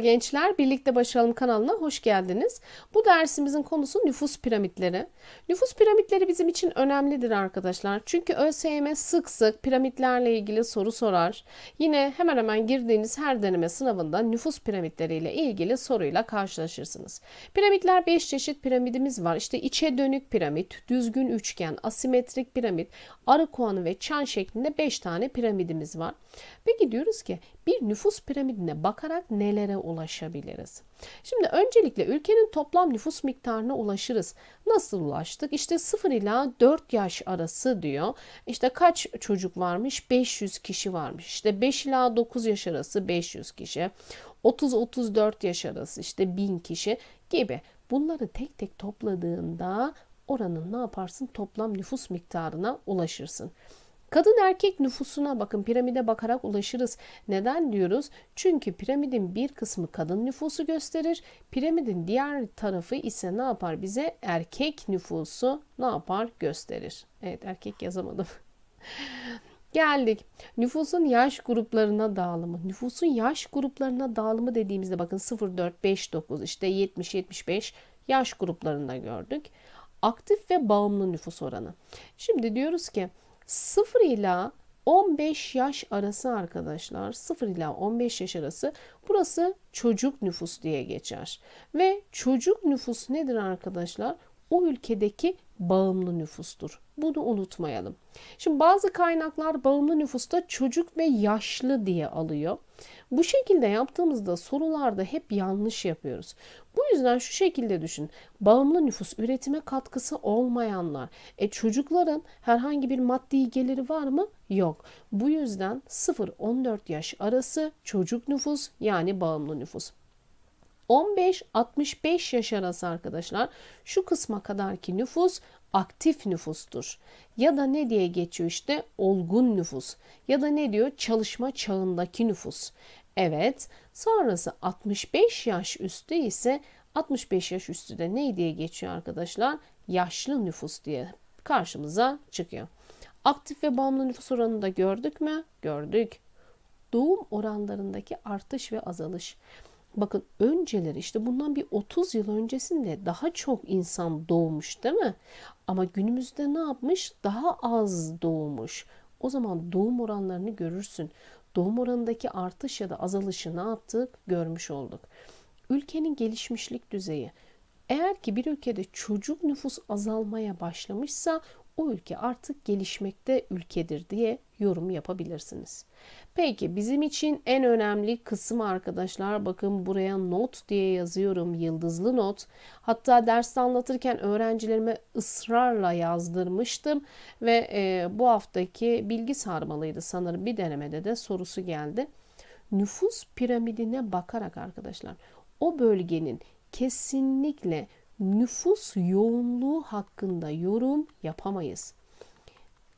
gençler, Birlikte Başaralım kanalına hoş geldiniz. Bu dersimizin konusu nüfus piramitleri. Nüfus piramitleri bizim için önemlidir arkadaşlar. Çünkü ÖSYM sık sık piramitlerle ilgili soru sorar. Yine hemen hemen girdiğiniz her deneme sınavında nüfus piramitleriyle ilgili soruyla karşılaşırsınız. Piramitler 5 çeşit piramidimiz var. İşte içe dönük piramit, düzgün üçgen, asimetrik piramit, arı kovanı ve çan şeklinde 5 tane piramidimiz var. Peki diyoruz ki bir nüfus piramidine bakarak nelere ulaşabiliriz? Şimdi öncelikle ülkenin toplam nüfus miktarına ulaşırız. Nasıl ulaştık? İşte 0 ila 4 yaş arası diyor. İşte kaç çocuk varmış? 500 kişi varmış. İşte 5 ila 9 yaş arası 500 kişi. 30-34 yaş arası işte 1000 kişi gibi. Bunları tek tek topladığında oranın ne yaparsın? Toplam nüfus miktarına ulaşırsın. Kadın erkek nüfusuna bakın piramide bakarak ulaşırız. Neden diyoruz? Çünkü piramidin bir kısmı kadın nüfusu gösterir. Piramidin diğer tarafı ise ne yapar bize? Erkek nüfusu ne yapar? Gösterir. Evet erkek yazamadım. Geldik. Nüfusun yaş gruplarına dağılımı. Nüfusun yaş gruplarına dağılımı dediğimizde bakın 0, 4, 5, 9 işte 70, 75 yaş gruplarında gördük. Aktif ve bağımlı nüfus oranı. Şimdi diyoruz ki 0 ila 15 yaş arası arkadaşlar 0 ila 15 yaş arası burası çocuk nüfus diye geçer. Ve çocuk nüfus nedir arkadaşlar? O ülkedeki bağımlı nüfustur. Bunu unutmayalım. Şimdi bazı kaynaklar bağımlı nüfusta çocuk ve yaşlı diye alıyor. Bu şekilde yaptığımızda sorularda hep yanlış yapıyoruz. Bu yüzden şu şekilde düşün. Bağımlı nüfus üretime katkısı olmayanlar. E çocukların herhangi bir maddi geliri var mı? Yok. Bu yüzden 0-14 yaş arası çocuk nüfus yani bağımlı nüfus. 15-65 yaş arası arkadaşlar şu kısma kadarki nüfus aktif nüfustur. Ya da ne diye geçiyor işte olgun nüfus ya da ne diyor çalışma çağındaki nüfus. Evet sonrası 65 yaş üstü ise 65 yaş üstü de ne diye geçiyor arkadaşlar? Yaşlı nüfus diye karşımıza çıkıyor. Aktif ve bağımlı nüfus oranını da gördük mü? Gördük. Doğum oranlarındaki artış ve azalış. Bakın önceleri işte bundan bir 30 yıl öncesinde daha çok insan doğmuş değil mi? Ama günümüzde ne yapmış? Daha az doğmuş. O zaman doğum oranlarını görürsün. Doğum oranındaki artış ya da azalışı ne yaptık? Görmüş olduk. Ülkenin gelişmişlik düzeyi. Eğer ki bir ülkede çocuk nüfus azalmaya başlamışsa o ülke artık gelişmekte ülkedir diye yorum yapabilirsiniz. Peki bizim için en önemli kısım arkadaşlar bakın buraya not diye yazıyorum yıldızlı not. Hatta derste anlatırken öğrencilerime ısrarla yazdırmıştım ve e, bu haftaki bilgi sarmalıydı sanırım bir denemede de sorusu geldi. Nüfus piramidine bakarak arkadaşlar o bölgenin kesinlikle nüfus yoğunluğu hakkında yorum yapamayız.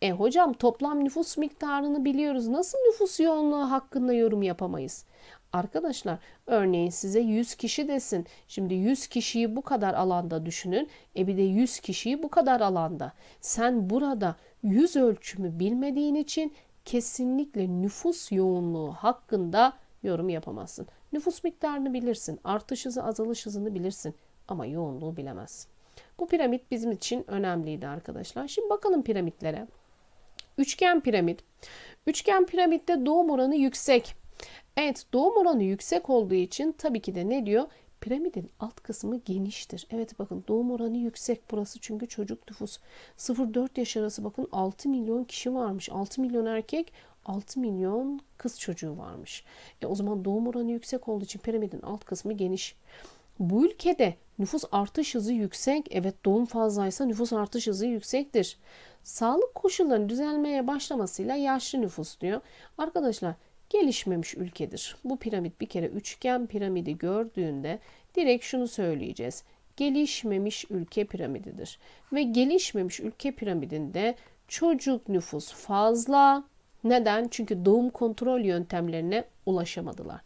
E hocam toplam nüfus miktarını biliyoruz. Nasıl nüfus yoğunluğu hakkında yorum yapamayız? Arkadaşlar örneğin size 100 kişi desin. Şimdi 100 kişiyi bu kadar alanda düşünün. E bir de 100 kişiyi bu kadar alanda. Sen burada 100 ölçümü bilmediğin için kesinlikle nüfus yoğunluğu hakkında yorum yapamazsın. Nüfus miktarını bilirsin. Artış hızı azalış hızını bilirsin. Ama yoğunluğu bilemezsin. Bu piramit bizim için önemliydi arkadaşlar. Şimdi bakalım piramitlere. Üçgen piramit. Üçgen piramitte doğum oranı yüksek. Evet doğum oranı yüksek olduğu için tabii ki de ne diyor? Piramidin alt kısmı geniştir. Evet bakın doğum oranı yüksek burası çünkü çocuk nüfus. 0-4 yaş arası bakın 6 milyon kişi varmış. 6 milyon erkek 6 milyon kız çocuğu varmış. E o zaman doğum oranı yüksek olduğu için piramidin alt kısmı geniş. Bu ülkede nüfus artış hızı yüksek. Evet doğum fazlaysa nüfus artış hızı yüksektir. Sağlık koşullarının düzelmeye başlamasıyla yaşlı nüfus diyor. Arkadaşlar gelişmemiş ülkedir. Bu piramit bir kere üçgen piramidi gördüğünde direkt şunu söyleyeceğiz. Gelişmemiş ülke piramididir. Ve gelişmemiş ülke piramidinde çocuk nüfus fazla. Neden? Çünkü doğum kontrol yöntemlerine ulaşamadılar.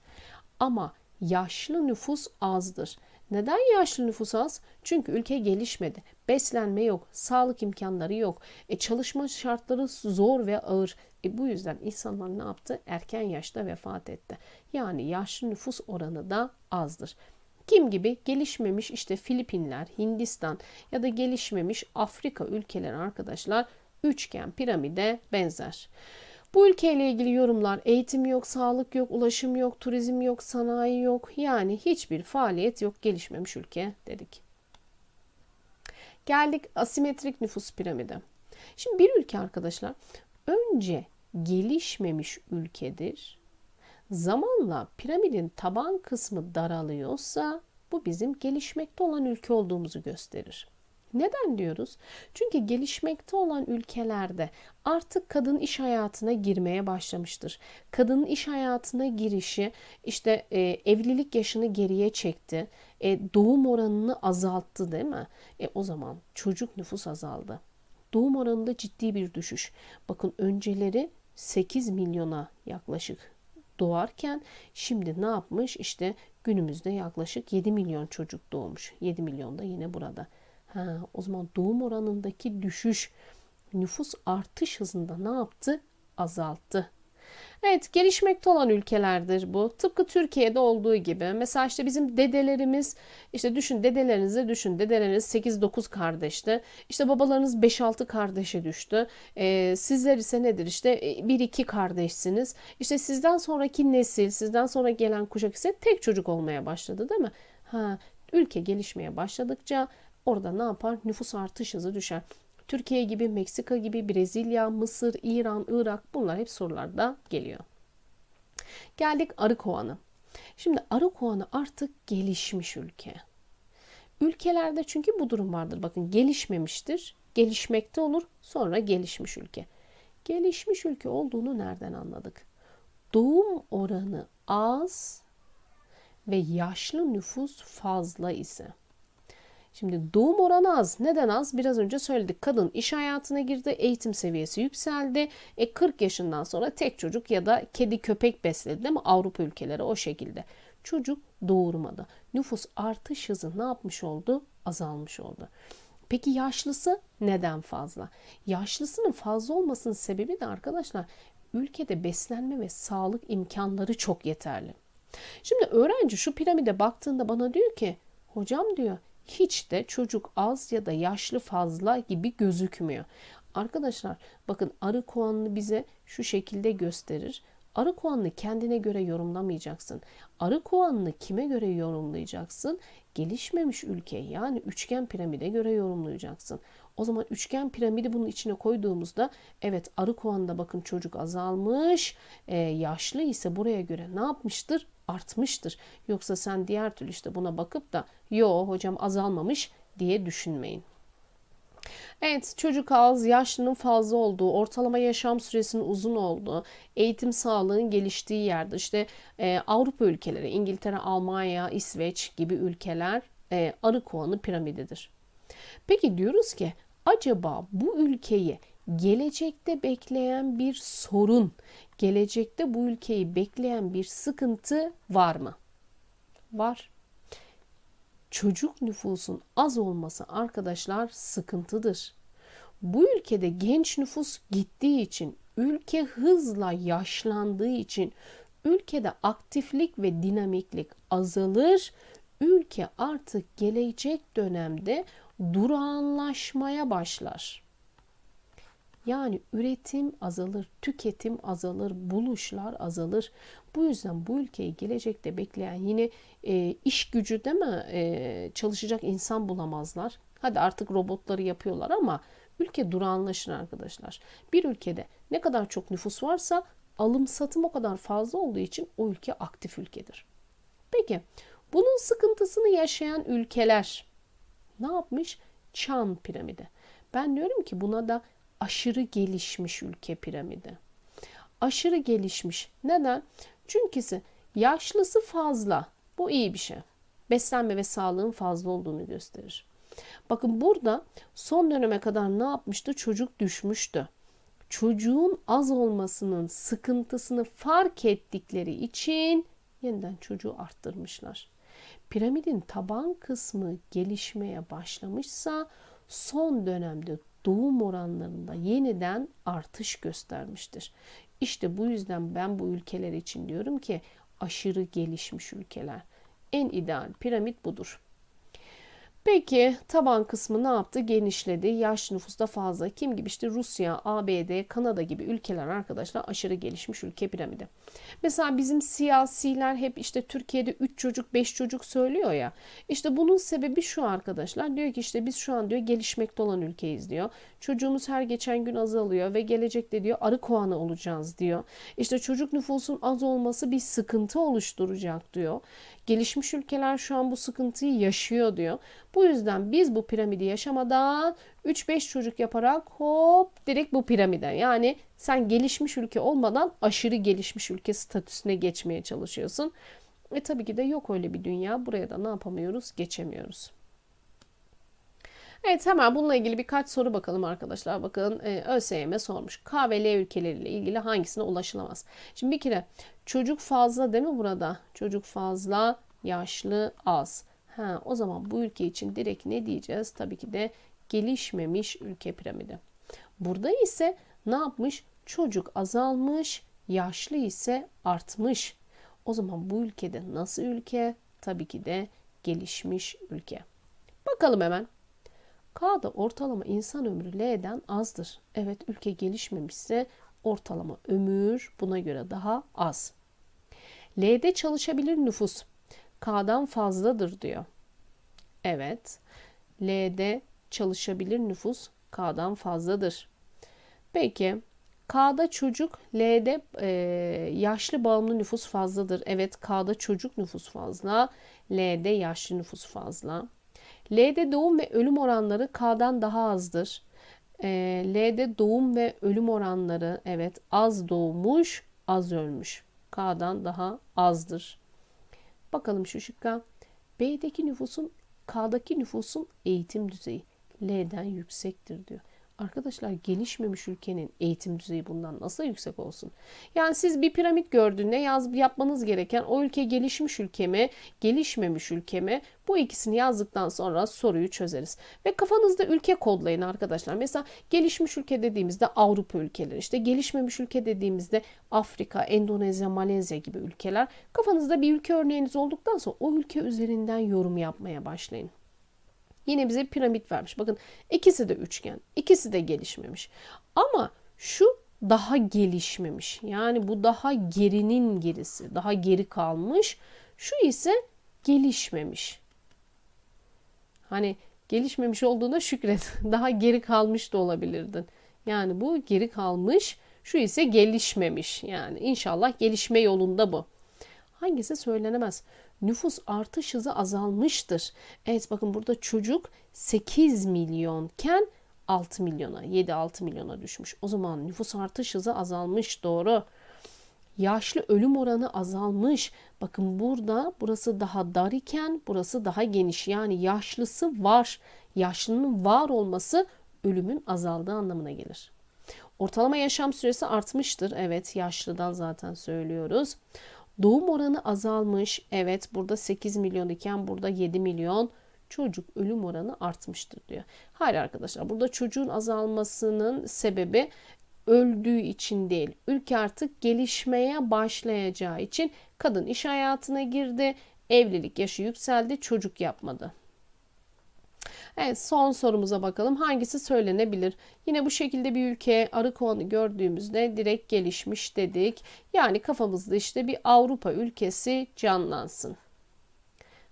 Ama yaşlı nüfus azdır. Neden yaşlı nüfus az? Çünkü ülke gelişmedi. Beslenme yok, sağlık imkanları yok. E, çalışma şartları zor ve ağır. E, bu yüzden insanlar ne yaptı? Erken yaşta vefat etti. Yani yaşlı nüfus oranı da azdır. Kim gibi gelişmemiş işte Filipinler, Hindistan ya da gelişmemiş Afrika ülkeleri arkadaşlar üçgen piramide benzer. Bu ülkeyle ilgili yorumlar eğitim yok, sağlık yok, ulaşım yok, turizm yok, sanayi yok. Yani hiçbir faaliyet yok gelişmemiş ülke dedik. Geldik asimetrik nüfus piramidi. Şimdi bir ülke arkadaşlar önce gelişmemiş ülkedir. Zamanla piramidin taban kısmı daralıyorsa bu bizim gelişmekte olan ülke olduğumuzu gösterir. Neden diyoruz? Çünkü gelişmekte olan ülkelerde artık kadın iş hayatına girmeye başlamıştır. Kadının iş hayatına girişi işte e, evlilik yaşını geriye çekti. E, doğum oranını azalttı değil mi? E, o zaman çocuk nüfus azaldı. Doğum oranında ciddi bir düşüş. Bakın önceleri 8 milyona yaklaşık doğarken şimdi ne yapmış? İşte günümüzde yaklaşık 7 milyon çocuk doğmuş. 7 milyon da yine burada. Ha, o zaman doğum oranındaki düşüş nüfus artış hızında ne yaptı? Azalttı. Evet gelişmekte olan ülkelerdir bu. Tıpkı Türkiye'de olduğu gibi. Mesela işte bizim dedelerimiz işte düşün dedelerinizi düşün. Dedeleriniz 8-9 kardeşti. İşte babalarınız 5-6 kardeşe düştü. Ee, sizler ise nedir işte 1-2 kardeşsiniz. İşte sizden sonraki nesil, sizden sonra gelen kuşak ise tek çocuk olmaya başladı değil mi? Ha, ülke gelişmeye başladıkça Orada ne yapar? Nüfus artış hızı düşer. Türkiye gibi, Meksika gibi, Brezilya, Mısır, İran, Irak bunlar hep sorularda geliyor. Geldik arı kovanı. Şimdi arı kovanı artık gelişmiş ülke. Ülkelerde çünkü bu durum vardır. Bakın gelişmemiştir, gelişmekte olur, sonra gelişmiş ülke. Gelişmiş ülke olduğunu nereden anladık? Doğum oranı az ve yaşlı nüfus fazla ise. Şimdi doğum oranı az. Neden az? Biraz önce söyledik. Kadın iş hayatına girdi, eğitim seviyesi yükseldi. E 40 yaşından sonra tek çocuk ya da kedi köpek besledi değil mi? Avrupa ülkeleri o şekilde. Çocuk doğurmadı. Nüfus artış hızı ne yapmış oldu? Azalmış oldu. Peki yaşlısı neden fazla? Yaşlısının fazla olmasının sebebi de arkadaşlar ülkede beslenme ve sağlık imkanları çok yeterli. Şimdi öğrenci şu piramide baktığında bana diyor ki hocam diyor hiç de çocuk az ya da yaşlı fazla gibi gözükmüyor. Arkadaşlar bakın arı kovanını bize şu şekilde gösterir. Arı kovanını kendine göre yorumlamayacaksın. Arı kovanını kime göre yorumlayacaksın? Gelişmemiş ülke yani üçgen piramide göre yorumlayacaksın. O zaman üçgen piramidi bunun içine koyduğumuzda evet arı kovanında bakın çocuk azalmış. Ee, yaşlı ise buraya göre ne yapmıştır? artmıştır. Yoksa sen diğer türlü işte buna bakıp da yo hocam azalmamış diye düşünmeyin. Evet çocuk az, yaşlının fazla olduğu, ortalama yaşam süresinin uzun olduğu, eğitim sağlığın geliştiği yerde işte e, Avrupa ülkeleri, İngiltere, Almanya, İsveç gibi ülkeler e, arı kovanı piramididir. Peki diyoruz ki acaba bu ülkeyi gelecekte bekleyen bir sorun, gelecekte bu ülkeyi bekleyen bir sıkıntı var mı? Var. Çocuk nüfusun az olması arkadaşlar sıkıntıdır. Bu ülkede genç nüfus gittiği için, ülke hızla yaşlandığı için ülkede aktiflik ve dinamiklik azalır. Ülke artık gelecek dönemde durağanlaşmaya başlar. Yani üretim azalır, tüketim azalır, buluşlar azalır. Bu yüzden bu ülkeyi gelecekte bekleyen yine e, iş gücü değil mi e, çalışacak insan bulamazlar. Hadi artık robotları yapıyorlar ama ülke durağanlaşır arkadaşlar. Bir ülkede ne kadar çok nüfus varsa alım satım o kadar fazla olduğu için o ülke aktif ülkedir. Peki bunun sıkıntısını yaşayan ülkeler ne yapmış? Çan piramidi. Ben diyorum ki buna da aşırı gelişmiş ülke piramidi. Aşırı gelişmiş. Neden? Çünkü yaşlısı fazla. Bu iyi bir şey. Beslenme ve sağlığın fazla olduğunu gösterir. Bakın burada son döneme kadar ne yapmıştı? Çocuk düşmüştü. Çocuğun az olmasının sıkıntısını fark ettikleri için yeniden çocuğu arttırmışlar. Piramidin taban kısmı gelişmeye başlamışsa son dönemde doğum oranlarında yeniden artış göstermiştir. İşte bu yüzden ben bu ülkeler için diyorum ki aşırı gelişmiş ülkeler. En ideal piramit budur. Peki taban kısmı ne yaptı? Genişledi. Yaş nüfusta fazla. Kim gibi işte Rusya, ABD, Kanada gibi ülkeler arkadaşlar aşırı gelişmiş ülke piramidi. Mesela bizim siyasiler hep işte Türkiye'de 3 çocuk 5 çocuk söylüyor ya. İşte bunun sebebi şu arkadaşlar. Diyor ki işte biz şu an diyor gelişmekte olan ülkeyiz diyor. Çocuğumuz her geçen gün azalıyor ve gelecekte diyor arı kovanı olacağız diyor. İşte çocuk nüfusun az olması bir sıkıntı oluşturacak diyor. Gelişmiş ülkeler şu an bu sıkıntıyı yaşıyor diyor. Bu yüzden biz bu piramidi yaşamadan 3-5 çocuk yaparak hop direkt bu piramide yani sen gelişmiş ülke olmadan aşırı gelişmiş ülke statüsüne geçmeye çalışıyorsun. E tabii ki de yok öyle bir dünya. Buraya da ne yapamıyoruz? Geçemiyoruz. Evet hemen bununla ilgili birkaç soru bakalım arkadaşlar. Bakın e, ÖSYM sormuş. K ve L ülkeleriyle ilgili hangisine ulaşılamaz? Şimdi bir kere çocuk fazla değil mi burada? Çocuk fazla, yaşlı az. Ha, o zaman bu ülke için direkt ne diyeceğiz? Tabii ki de gelişmemiş ülke piramidi. Burada ise ne yapmış? Çocuk azalmış, yaşlı ise artmış. O zaman bu ülkede nasıl ülke? Tabii ki de gelişmiş ülke. Bakalım hemen. K'da ortalama insan ömrü L'den azdır. Evet ülke gelişmemişse ortalama ömür buna göre daha az. L'de çalışabilir nüfus K'dan fazladır diyor. Evet. L'de çalışabilir nüfus K'dan fazladır. Peki K'da çocuk, L'de e, yaşlı bağımlı nüfus fazladır. Evet K'da çocuk nüfus fazla, L'de yaşlı nüfus fazla. L'de doğum ve ölüm oranları K'dan daha azdır. E, L'de doğum ve ölüm oranları evet az doğmuş, az ölmüş. K'dan daha azdır. Bakalım şu şıkka. B'deki nüfusun K'daki nüfusun eğitim düzeyi L'den yüksektir diyor. Arkadaşlar gelişmemiş ülkenin eğitim düzeyi bundan nasıl yüksek olsun? Yani siz bir piramit gördüğünde yaz, yapmanız gereken o ülke gelişmiş ülke mi, gelişmemiş ülke mi? Bu ikisini yazdıktan sonra soruyu çözeriz. Ve kafanızda ülke kodlayın arkadaşlar. Mesela gelişmiş ülke dediğimizde Avrupa ülkeleri, işte gelişmemiş ülke dediğimizde Afrika, Endonezya, Malezya gibi ülkeler. Kafanızda bir ülke örneğiniz olduktan sonra o ülke üzerinden yorum yapmaya başlayın. Yine bize piramit vermiş. Bakın ikisi de üçgen. ikisi de gelişmemiş. Ama şu daha gelişmemiş. Yani bu daha gerinin gerisi. Daha geri kalmış. Şu ise gelişmemiş. Hani gelişmemiş olduğuna şükret. Daha geri kalmış da olabilirdin. Yani bu geri kalmış. Şu ise gelişmemiş. Yani inşallah gelişme yolunda bu. Hangisi söylenemez? Nüfus artış hızı azalmıştır. Evet bakın burada çocuk 8 milyonken 6 milyona 7-6 milyona düşmüş. O zaman nüfus artış hızı azalmış doğru. Yaşlı ölüm oranı azalmış. Bakın burada burası daha dar iken burası daha geniş. Yani yaşlısı var. Yaşlının var olması ölümün azaldığı anlamına gelir. Ortalama yaşam süresi artmıştır. Evet yaşlıdan zaten söylüyoruz. Doğum oranı azalmış. Evet burada 8 milyon iken burada 7 milyon çocuk ölüm oranı artmıştır diyor. Hayır arkadaşlar burada çocuğun azalmasının sebebi öldüğü için değil. Ülke artık gelişmeye başlayacağı için kadın iş hayatına girdi. Evlilik yaşı yükseldi, çocuk yapmadı. Evet son sorumuza bakalım. Hangisi söylenebilir? Yine bu şekilde bir ülke arı kovanı gördüğümüzde direkt gelişmiş dedik. Yani kafamızda işte bir Avrupa ülkesi canlansın.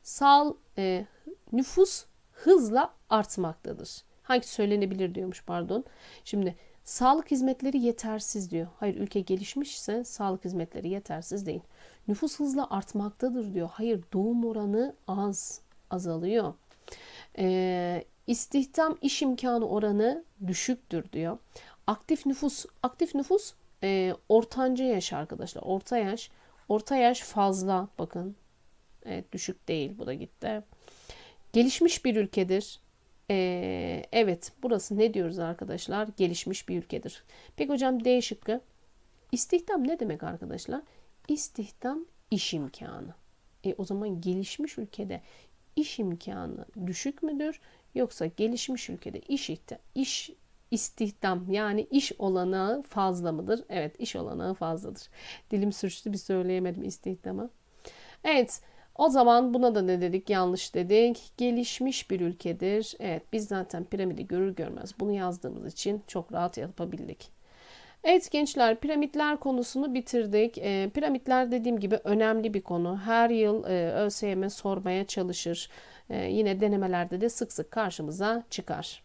Sal e, nüfus hızla artmaktadır. Hangi söylenebilir diyormuş pardon. Şimdi sağlık hizmetleri yetersiz diyor. Hayır ülke gelişmişse sağlık hizmetleri yetersiz değil. Nüfus hızla artmaktadır diyor. Hayır doğum oranı az azalıyor. E, istihdam iş imkanı oranı düşüktür diyor. Aktif nüfus, aktif nüfus e, ortanca yaş arkadaşlar. Orta yaş, orta yaş fazla bakın. Evet düşük değil bu da gitti. Gelişmiş bir ülkedir. Ee, evet burası ne diyoruz arkadaşlar? Gelişmiş bir ülkedir. Peki hocam D şıkkı. İstihdam ne demek arkadaşlar? İstihdam iş imkanı. E o zaman gelişmiş ülkede iş imkanı düşük müdür yoksa gelişmiş ülkede iş iş istihdam yani iş olanağı fazla mıdır? Evet iş olanağı fazladır. Dilim sürçtü bir söyleyemedim istihdama. Evet o zaman buna da ne dedik? Yanlış dedik. Gelişmiş bir ülkedir. Evet biz zaten piramidi görür görmez bunu yazdığımız için çok rahat yapabildik. Evet gençler piramitler konusunu bitirdik. E, piramitler dediğim gibi önemli bir konu. Her yıl e, ÖSYM sormaya çalışır. E, yine denemelerde de sık sık karşımıza çıkar.